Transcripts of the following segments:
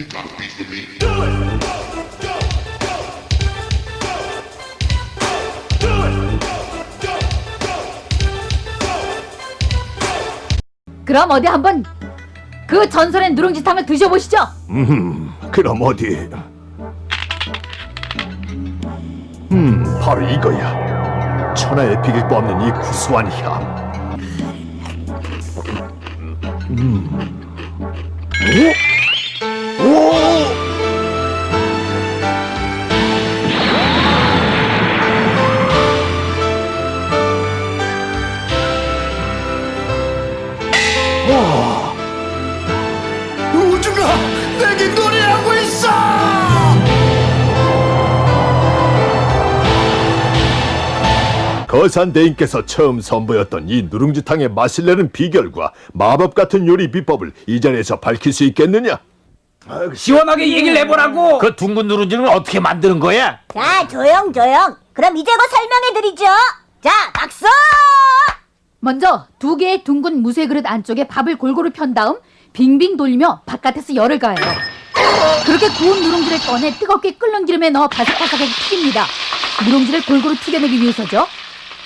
You got beef with me. 그럼 어디 한번 그 전설의 누룽지탕을 드셔보시죠. 음, 그럼 어디? 음, 바로 이거야. 천하에 비길 바 없는 이 구수한 향. 음. 오? 와! 우주가 내게 노래하고 있어! 거산 대인께서 처음 선보였던 이 누룽지탕의 맛을 내는 비결과 마법 같은 요리 비법을 이 자리에서 밝힐 수 있겠느냐? 시원하게 얘기를 해보라고. 그 둥근 누룽지는 어떻게 만드는 거야? 자, 조용, 조용. 그럼 이제껏 설명해드리죠. 자, 박수! 먼저 두 개의 둥근 무쇠 그릇 안쪽에 밥을 골고루 편 다음 빙빙 돌리며 바깥에서 열을 가해요. 그렇게 구운 누룽지를 꺼내 뜨겁게 끓는 기름에 넣어 바삭바삭하게 튀깁니다. 누룽지를 골고루 튀겨내기 위해서죠.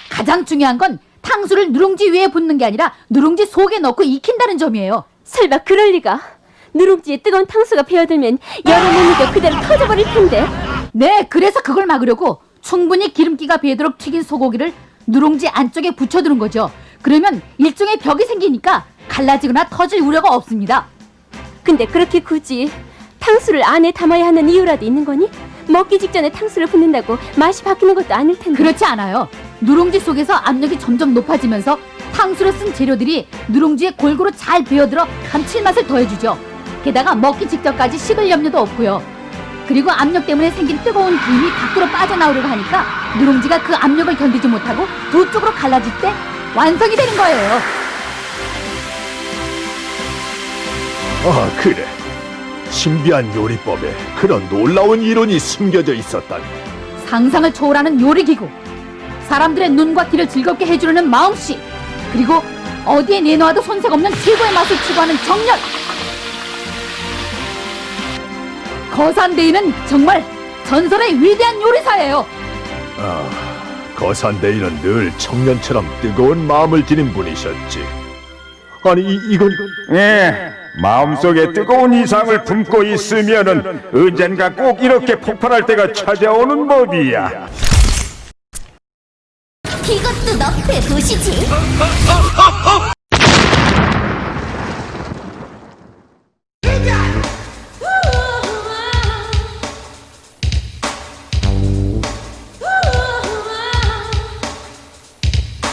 가장 중요한 건 탕수를 누룽지 위에 붓는 게 아니라 누룽지 속에 넣고 익힌다는 점이에요. 설마 그럴 리가? 누룽지에 뜨거운 탕수가 배어들면 여러 몸이도 그대로 터져버릴 텐데. 네, 그래서 그걸 막으려고 충분히 기름기가 배도록 튀긴 소고기를 누룽지 안쪽에 붙여두는 거죠. 그러면 일종의 벽이 생기니까 갈라지거나 터질 우려가 없습니다. 근데 그렇게 굳이 탕수를 안에 담아야 하는 이유라도 있는 거니? 먹기 직전에 탕수를 붓는다고 맛이 바뀌는 것도 아닐 텐데. 그렇지 않아요. 누룽지 속에서 압력이 점점 높아지면서 탕수로 쓴 재료들이 누룽지에 골고루 잘 배어들어 감칠맛을 더해주죠. 게다가 먹기 직전까지 식을 염려도 없고요. 그리고 압력 때문에 생긴 뜨거운 김이 밖으로 빠져나오려고 하니까 누룽지가 그 압력을 견디지 못하고 두 쪽으로 갈라질 때 완성이 되는 거예요. 아, 그래. 신비한 요리법에 그런 놀라운 이론이 숨겨져 있었다니. 상상을 초월하는 요리기구. 사람들의 눈과 귀를 즐겁게 해주려는 마음씨. 그리고 어디에 내놓아도 손색 없는 최고의 맛을 추구하는 정열. 거산대인은 정말 전설의 위대한 요리사예요. 아, 거산 대인은 늘 청년처럼 뜨거운 마음을 지닌 분이셨지. 아니, 이, 이건... 예, 마음속에 뜨거운 이상을 품고 있으면은 언젠가 꼭 이렇게 폭발할 때가 찾아오는 법이야. 이것도 너프의 도시지.